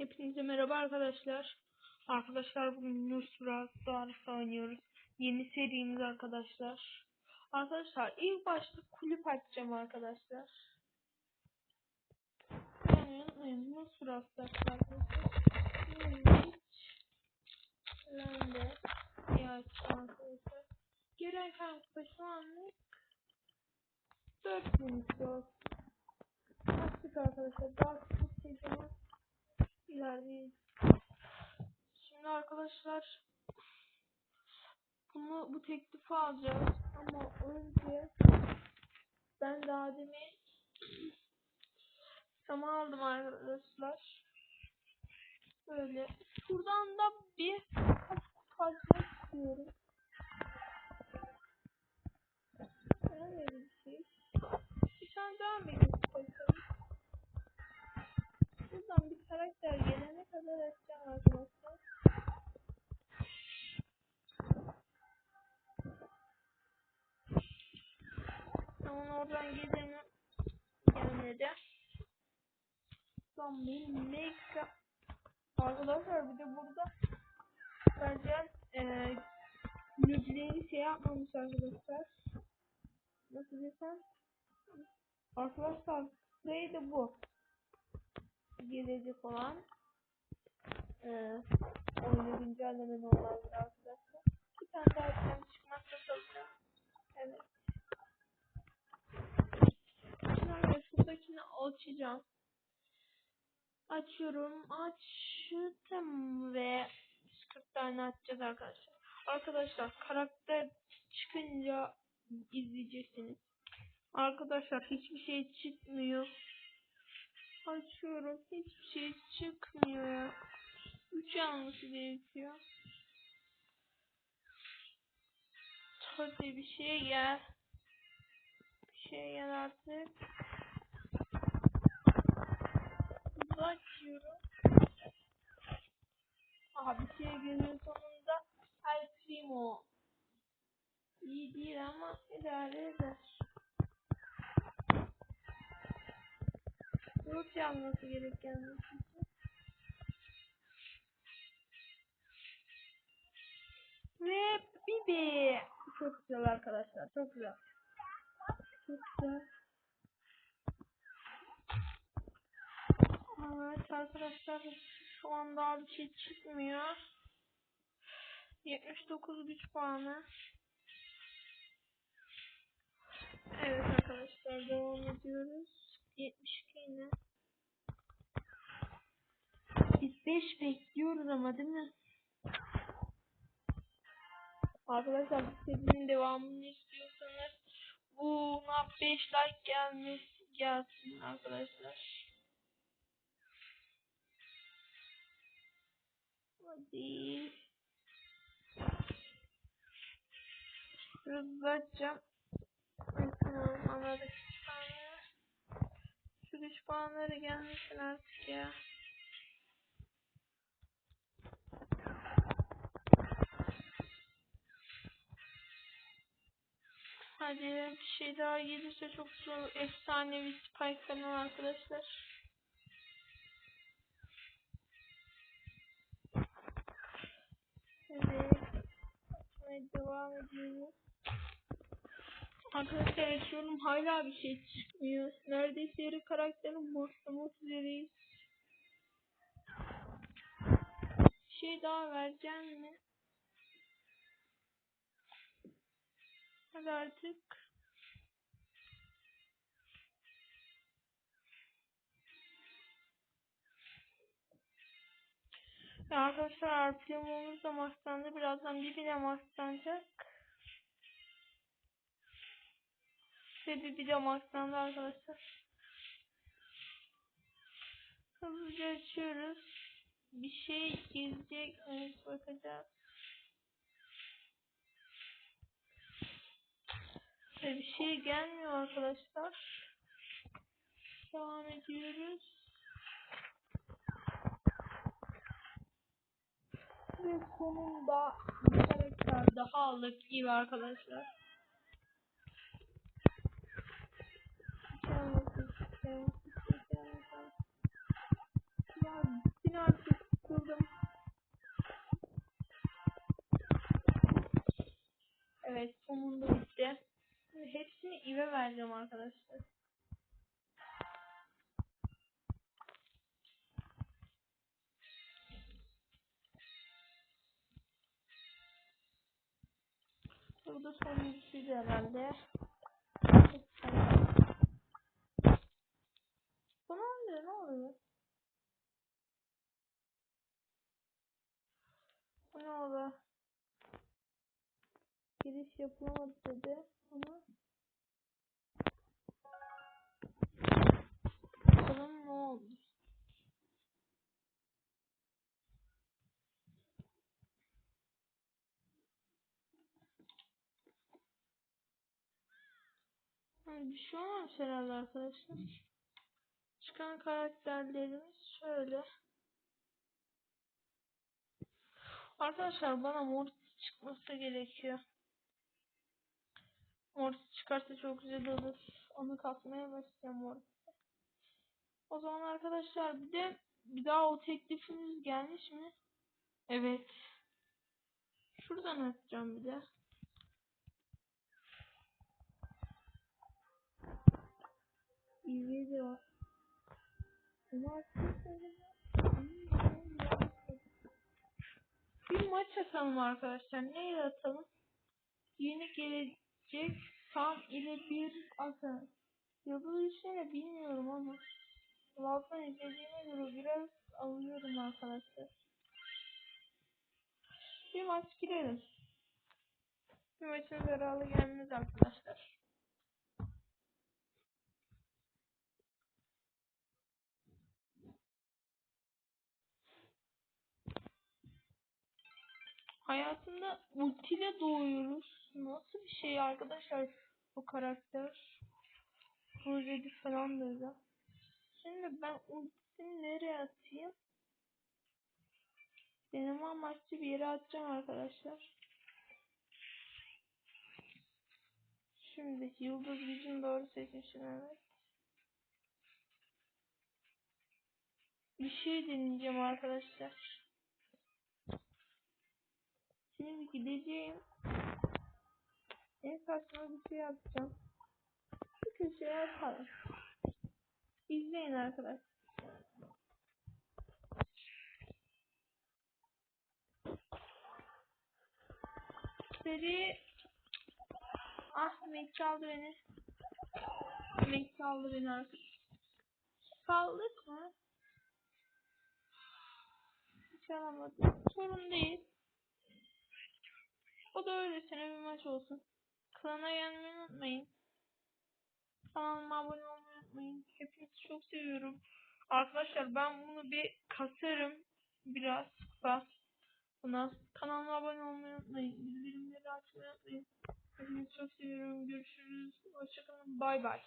Hepinize merhaba arkadaşlar. Arkadaşlar bugün Nusra Dars oynuyoruz. Yeni serimiz arkadaşlar. Arkadaşlar ilk başta kulüp açacağım arkadaşlar. Yani Nusra arkadaşlar. Ben de açacağım arkadaşlar. Gelen kanka şu anlık 4000 istiyor. Açtık arkadaşlar. Daha çok ilerleyelim. Şimdi arkadaşlar bunu bu teklifi alacağız ama önce ben daha demin sama aldım arkadaşlar. Böyle şuradan Ama oradan geleni gelmedi. Lan benim mega Arkadaşlar bir de burada bence e, müziği şey yapmamış arkadaşlar. Nasıl desem? Arkadaşlar neydi bu? gelecek olan e, oyunu güncelleme normalde arkadaşlar. Bir tane daha açacağım çıkmazsa çalacağım. Evet. Şimdi arkadaşlar şuradakini açacağım. Açıyorum. Açtım ve 40 tane açacağız arkadaşlar. Arkadaşlar karakter çıkınca izleyeceksiniz. Arkadaşlar hiçbir şey çıkmıyor. Açıyorum. Hiçbir şey çıkmıyor ya. 3 alması gerekiyor. Hadi bir şey gel. Bir şey gel artık. Bunu açıyorum. Aha şey geliyor sonunda. El Primo. İyi değil ama idare eder. Grup yapması gereken Ve Bibi. Çok güzel arkadaşlar. Çok güzel. Çok güzel. Evet arkadaşlar şu an daha bir şey çıkmıyor. 79 güç puanı. Evet arkadaşlar devam ediyoruz. 72 yine. Biz 5 bekliyoruz ama değil mi? Arkadaşlar bu serinin devamını istiyorsanız buna 5 like gelmesi gelsin arkadaşlar. Hızlı açacağım. Tamam anladık. Tamam. Şu güç puanları gelmesin artık ya. Hadi bir şey daha gelirse çok zor. Efsanevi Spike falan arkadaşlar. Evet. Açmaya devam ediyoruz. Arkadaşlar açıyorum hala bir şey çıkmıyor. Neredeyse yarı karakterin boşlamak üzereyiz. Bir şey daha vereceğim mi? Hadi artık. Ya arkadaşlar Arpiyomumuz da maxlandı. Birazdan bir bile maxlanacak. Ve bir bile maxlandı arkadaşlar. Hızlıca açıyoruz. Bir şey gelecek. Evet, bakacağız. Ve bir şey gelmiyor arkadaşlar. Devam ediyoruz. ve sonunda bir karakter daha aldık gibi arkadaşlar. Bin artık kurdum. Evet sonunda bitti. Şimdi hepsini ive vereceğim arkadaşlar. Burada sonuncusuydu herhalde. Bu ne oluyor? Ne oluyor? Bu ne oldu? Giriş yapılamadı dedi ama bakalım ne oldu? Yani bir şey olmamış herhalde arkadaşlar. Çıkan karakterlerimiz şöyle. Arkadaşlar bana Mortis çıkması gerekiyor. Mortis çıkarsa çok güzel olur. Onu kasmaya başlayacağım Mortis. O zaman arkadaşlar bir de bir daha o teklifiniz gelmiş mi? Evet. Şuradan atacağım bir de. Ama bir maç atalım arkadaşlar. Neyle atalım? Yeni gelecek tam ile bir ata. Yıldız işini bilmiyorum ama. Vlog'dan izlediğime göre biraz alıyorum arkadaşlar. Bir maç girelim. Bir maçın zararlı gelmez arkadaşlar. Hayatında ultiyle doğuyoruz. Nasıl bir şey arkadaşlar bu karakter? Projedi falan böyle. Şimdi ben ultisini nereye atayım? Deneme amaçlı bir yere atacağım arkadaşlar. Şimdi yıldız gücünü doğru seçmişim evet. Bir şey deneyeceğim arkadaşlar. Şimdi gideceğim. En saçma bir şey yapacağım. Şu köşeye atalım. İzleyin arkadaşlar. Seri Ah Mac çaldı beni. Mac çaldı beni artık. Kaldık mı? Hiç alamadım. Sorun değil. O da öylesine bir maç olsun. Klana gelmeyi unutmayın. Kanalıma abone olmayı unutmayın. Hepinizi çok seviyorum. Arkadaşlar ben bunu bir kasarım. Biraz kısa. Buna kanalıma abone olmayı unutmayın. Bildirimleri açmayı unutmayın. Hepinizi çok seviyorum. Görüşürüz. Hoşçakalın. Bay bay.